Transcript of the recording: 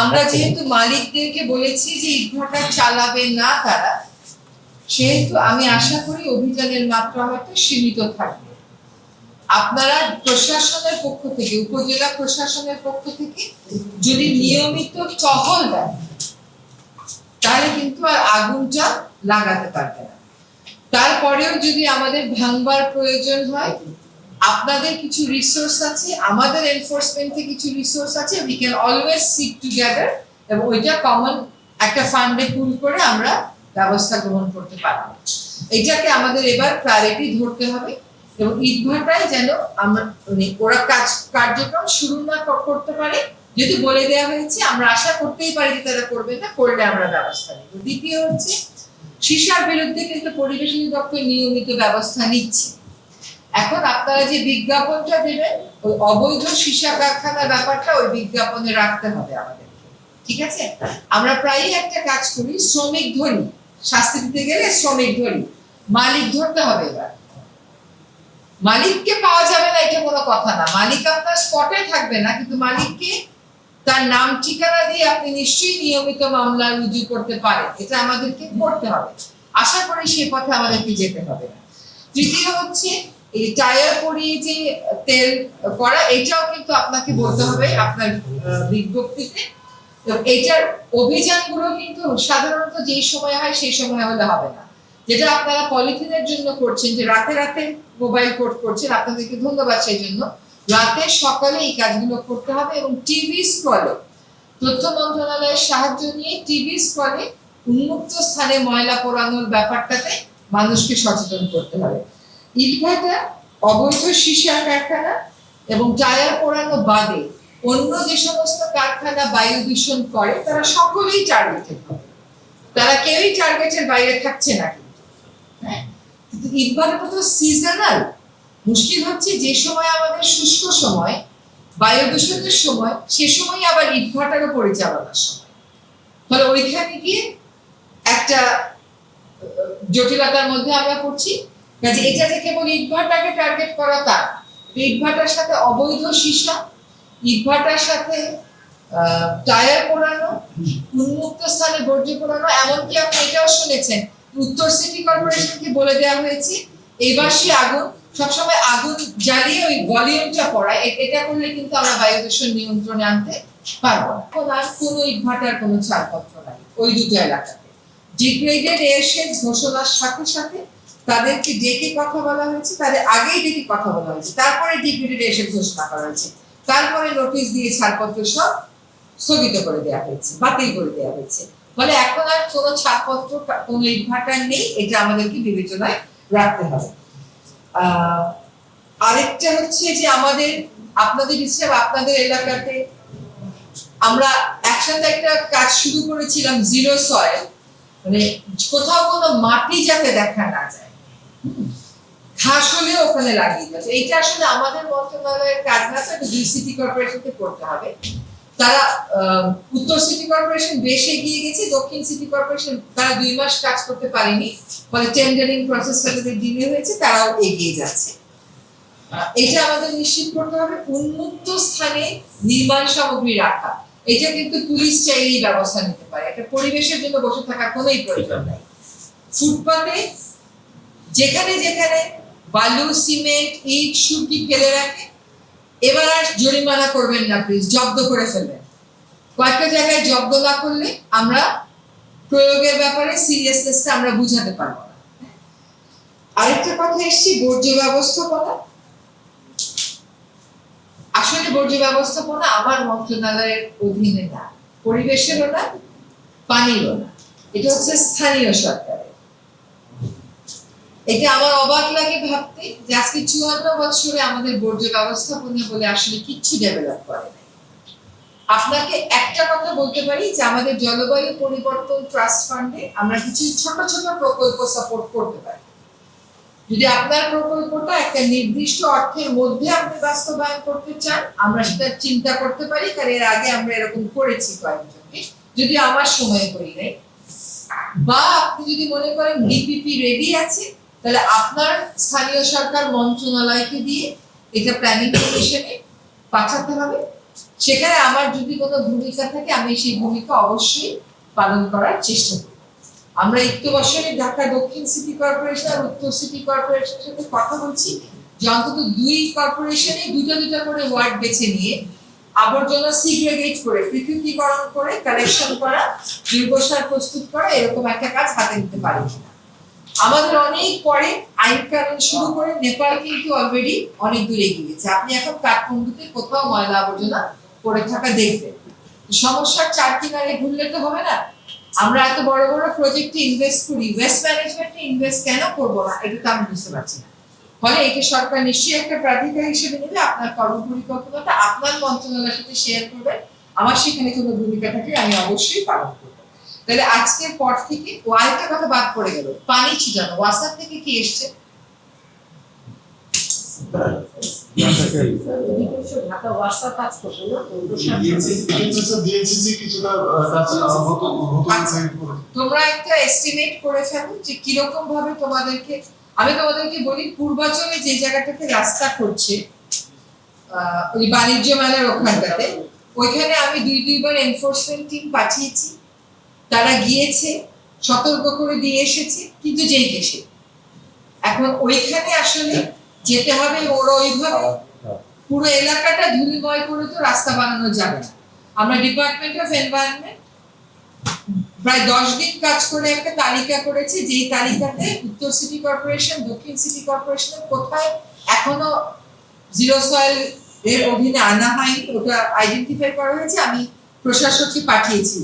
আমরা যেহেতু মালিকদেরকে বলেছি যে ইটভাটা চালাবে না তারা সেহেতু আমি আশা করি অভিযানের মাত্রা হয়তো সীমিত থাকবে। আপনারা প্রশাসনের পক্ষ থেকে উপজেলা প্রশাসনের পক্ষ থেকে যদি নিয়মিত টহল দেন তাহলে কিন্তু আর আগুনটা লাগাতে পারবে না। তারপরেও যদি আমাদের ভাঙবার প্রয়োজন হয় আপনাদের কিছু রিসোর্স আছে, আমাদের এনফোর্সমেন্টে কিছু রিসোর্স আছে we can always sit together এবং ওইটা কমন একটা ফান্ডে পুল করে আমরা ব্যবস্থা গ্রহণ করতে পারব। এটাকে আমাদের এবার প্রায়োরিটি ধরতে হবে এবং ঈদ ইটভাটায় যেন আমরা মানে ওরা কাজ, কার্যক্রম শুরু না করতে পারে, যদি বলে দেওয়া হয়েছে, আমরা আশা করতেই পারি যে তারা করবে না, করলে আমরা ব্যবস্থা নেব। দ্বিতীয় হচ্ছে, সীসার বিরুদ্ধে কিন্তু পরিবেশ দপ্তর নিয়মিত ব্যবস্থা নিচ্ছে। এখন আপনারা যে বিজ্ঞাপনটা দেবেন, ওই অবৈধ সীসা কারখানার ব্যাপারটা ওই বিজ্ঞাপনে রাখতে হবে আমাদের ঠিক আছে? আমরা প্রায়ই একটা কাজ করি, শ্রমিক ধরি শাস্তি দিতে গেলে শ্রমিক ধরি মালিক ধরতে হবে এবার। মালিককে পাওয়া যাবে না, এটা কোনো কথা না। মালিক আপনার স্পটে থাকবে না, কিন্তু মালিককে তার নাম, ঠিকানা দিয়ে আপনি নিশ্চয়ই নিয়মিত মামলা রুজু করতে পারেন। এটা আমাদেরকে করতে হবে। আশা করি সে পথে আমাদেরকে যেতে হবে না। তৃতীয় হচ্ছে এই টায়ার পরিয়ে যে তেল করা, এটাও কিন্তু আপনাকে বলতে হবে আপনার বিজ্ঞপ্তিতে। তো এটার অভিযানগুলো কিন্তু সাধারণত যেই সময় হয় সেই সময় হলে হবে না। যেটা আপনারা পলিথিনের জন্য করছেন, যে রাতে রাতে মোবাইল কোর্ট করছেন, আপনাদেরকে ধন্যবাদ সেই জন্য। রাতে সকালে এই কাজগুলো করতে হবে এবং টিভি স্ক্রলে, তথ্য মন্ত্রণালয়ের সাহায্য নিয়ে টিভি স্ক্রলে উন্মুক্ত স্থানে ময়লা পোড়ানোর ব্যাপারটাতে মানুষকে সচেতন করতে হবে। ইটভাটা, অবৈধ সীসা কারখানা এবং টায়ার পোড়ানো বাদে অন্য যে সমস্ত কারখানা বায়ু দূষণ করে, তারা সকলেই টার্গেটেড হবে। তারা কেউই টার্গেটের বাইরে থাকছে না কিন্তু। হ্যাঁ? কিন্তু ইটভাটাটা তো সিজনাল মুশকিল হচ্ছে যে সময় আমাদের শুষ্ক সময় বায়ু দূষণের সময়, সে সময় আবার ইটভাটারও পরিচালনার সময়। ফলে ওইখানে গিয়ে একটা জটিলতার মধ্যে আমরা পড়ছি। কাজে এটা যে কেবল ইটভাটাকে টার্গেট করা তা। ইটভাটার সাথে অবৈধ সীসা ইটভাটার সাথে টায়ার পোড়ানো উন্মুক্ত স্থানে বর্জ্য পোড়ানো এমনকি আপনি এটাও শুনেছেন উত্তর সিটি কর্পোরেশনকে বলে দেওয়া হয়েছে এবার সে আগুন সবসময় আগুন জ্বালিয়ে ওই ভলিউমটা পড়ায় এটা করলে কিন্তু আমরা বায়ু দূষণ নিয়ন্ত্রণে আনতে পারব না আর কোনো ইটভাটার কোনো ছাড়পত্র নাই ওই দুটো এলাকাতে ডিগ্রেডেড এয়ারশেড ঘোষণার সাথে সাথে তাদেরকে ডেকে কথা বলা হয়েছে, তাদের আগেই ডেকে কথা বলা হয়েছে। তারপরে এয়ারশেড ঘোষণা করা হয়েছে। তারপরে নোটিশ দিয়ে ছাড়পত্র সব স্থগিত করে দেওয়া হয়েছে, বাতিল করে দেওয়া হয়েছে। ফলে এখন আর কোনো ছাড়পত্র কোনো ইটভাটার নেই, এটা আমাদেরকে বিবেচনায় রাখতে হবে। আরেকটা হচ্ছে যে আমাদের, আপনাদের হিসেবে আপনাদের এলাকাতে আমরা একসাথে একটা কাজ শুরু করেছিলাম, জিরো সয়েল। মানে কোথাও কোনো মাটি যাতে দেখা না যায়। ঘাস হলেও ওখানে লাগিয়ে যাচ্ছে এইটা আসলে আমাদের মন্ত্রণালয়ের কাজ না দুই সিটি কর্পোরেশনকে করতে হবে। তারা উত্তর সিটি কর্পোরেশন বেশ এগিয়ে গেছে দক্ষিণ সিটি কর্পোরেশন তারা দুই মাস কাজ করতে পারেনি ফলে টেন্ডারিং প্রসেসটা তাদের ডিলে হয়েছে তারাও এগিয়ে যাচ্ছে। এটা আমাদের নিশ্চিত করতে হবে উন্মুক্ত স্থানে নির্মাণ সামগ্রী রাখা। এটা কিন্তু পুলিশ চাইলেই ব্যবস্থা নিতে পারে। এটা পরিবেশের জন্য বসে থাকার কোনোই প্রয়োজন নাই। ফুটপাতে যেখানে যেখানে বালু, সিমেন্ট, ইট, সুরকি ফেলে রাখে। এবার আর জরিমানা করবেন না প্লিজ জব্দ করে ফেলবেন। কয়েকটা জায়গায় জব্দ না করলে আমরা প্রয়োগের ব্যাপারে সিরিয়াসনেসটা আমরা বুঝাতে পারব না। আরেকটা কথা এসছি, বর্জ্য ব্যবস্থাপনা। আসলে বর্জ্য ব্যবস্থাপনা আমার মন্ত্রণালয়ের অধীনে না, পরিবেশেরও না, পানিরও না। এটা হচ্ছে স্থানীয় সরকারের এটা আমার অবাক লাগে ভাবতে যে আজকে চুয়ান্ন বছরে আমাদের বর্জ্য ব্যবস্থাপনা বলে আসলে কিচ্ছু ডেভেলপ করে আপনাকে একটা কথা বলতে পারি যে আমাদের জলবায়ু পরিবর্তন ট্রাস্ট ফান্ডে আমরা কিছু ছোট ছোট প্রকল্প সাপোর্ট করতে পারি। যদি আপনার প্রকল্পটা একটা নির্দিষ্ট অর্থের মধ্যে আপনি বাস্তবায়ন করতে চান, আমরা সেটা চিন্তা করতে পারি, কারণ এর আগে আমরা এরকম করেছি কয়েকজনকে। যদি আমার সময় করি নাই, বা আপনি যদি মনে করেন ডিপিপি রেডি আছে তাহলে আপনার স্থানীয় সরকার মন্ত্রণালয়কে দিয়ে এটা প্ল্যানিং কমিশনে পাঠাতে হবে। সেখানে আমার যদি কোনো ভূমিকা থাকে, আমি সেই ভূমিকা অবশ্যই পালন করার চেষ্টা করি আমরা একটু বছরে ঢাকা দক্ষিণ সিটি কর্পোরেশন আর উত্তর সিটি কর্পোরেশনের সাথে কথা বলছি। যে অন্তত দুই কর্পোরেশনে দুটো দুটো করে ওয়ার্ড বেছে নিয়ে আবর্জনা সিগ্রেগেট করে, পৃথকীকরণ করে কালেকশন করা, জৈব সার প্রস্তুত করা, এরকম একটা কাজ হাতে নিতে পারে কিনা। আমাদের অনেক পরে আইন কানুন শুরু করে নেপাল কিন্তু অলরেডি অনেক দূরে গিয়েছে আপনি এখন কাঠমান্ডুতে কোথাও ময়লা আবর্জনা পড়ে থাকা দেখবেন। সমস্যার চার কিনারে ঘুরলে তো হবে না। আমরা এত বড় বড় প্রজেক্টে ইনভেস্ট করি ওয়েস্ট ম্যানেজমেন্টে ইনভেস্ট কেন করব না? এটা তো আমি বুঝতে পারছি না। ফলে এটা সরকার নিশ্চয়ই একটা প্রাধিকার হিসেবে নেবে আপনার কর্মপরিকল্পনাটা আপনার মন্ত্রণালয়ের সাথে শেয়ার করবেন। আমার সেখানে কোনো ভূমিকা থাকলে আমি অবশ্যই পালন করব। তাহলে আজকের পর থেকে ও কথা বাদ পড়ে গেল পানি ছিটানো ওয়াসার থেকে কি এসছে। তোমরা একটা এস্টিমেট করে ফেলো যে কীরকম ভাবে তোমাদেরকে, আমি তোমাদেরকে বলি, পূর্বাচলে যে জায়গাটাতে রাস্তা করছে ওই বাণিজ্য মেলার ওখানটাতে, ওইখানে আমি দুই দুইবার এনফোর্সমেন্ট টিম পাঠিয়েছি তারা গিয়েছে, সতর্ক করে দিয়ে এসেছে, কিন্তু যেই কেসে এখন ওইখানে আসলে যেতে হবে ওরা ওইভাবে পুরো এলাকাটা ধুলিময় করে তো রাস্তা বানানো যাবে না। আমরা ডিপার্টমেন্ট অফ এনভায়রনমেন্ট প্রায় দশ দিন কাজ করে একটা তালিকা করেছে যেই তালিকাতে উত্তর সিটি কর্পোরেশন, দক্ষিণ সিটি কর্পোরেশনের কোথায় এখনও জিরো সয়েল এর অধীনে আনা হয়নি, ওটা আইডেন্টিফাই করা হয়েছে, আমি প্রশাসককে পাঠিয়েছি।